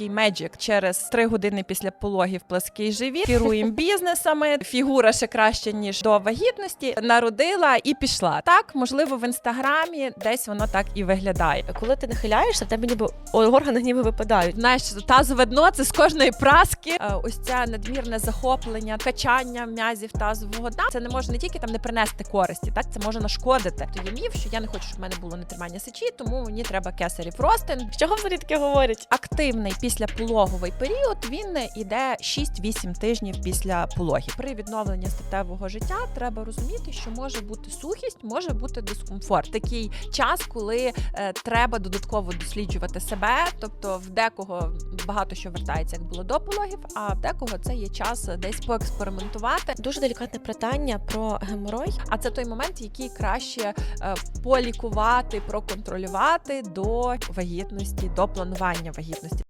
такий меджик через три години після пологів плаский живіт. Керуємо бізнесами. Фігура ще краще ніж до вагітності. Народила і пішла. Так, можливо, в інстаграмі десь воно так і виглядає. Коли ти нахиляєшся, в тебе ніби органи ніби випадають. Знаєш, тазове дно це з кожної праски. Е, Ось це надмірне захоплення, качання м'язів тазового дна. Це не може не тільки там не принести користі, так це може нашкодити. То є міф, що я не хочу, щоб в мене було нетримання сечі, тому мені треба кесарів ростин. З чого взагалі таке говорять? Активний післяпологовий період він іде 6-8 тижнів після пологів. При відновленні статевого життя треба розуміти, що може бути сухість, може бути дискомфорт. Такий час, коли е, треба додатково досліджувати себе. Тобто, в декого багато що вертається, як було до пологів, а в декого це є час десь поекспериментувати. Дуже делікатне питання про геморой. А це той момент, який краще е, полікувати, проконтролювати до вагітності, до планування вагітності.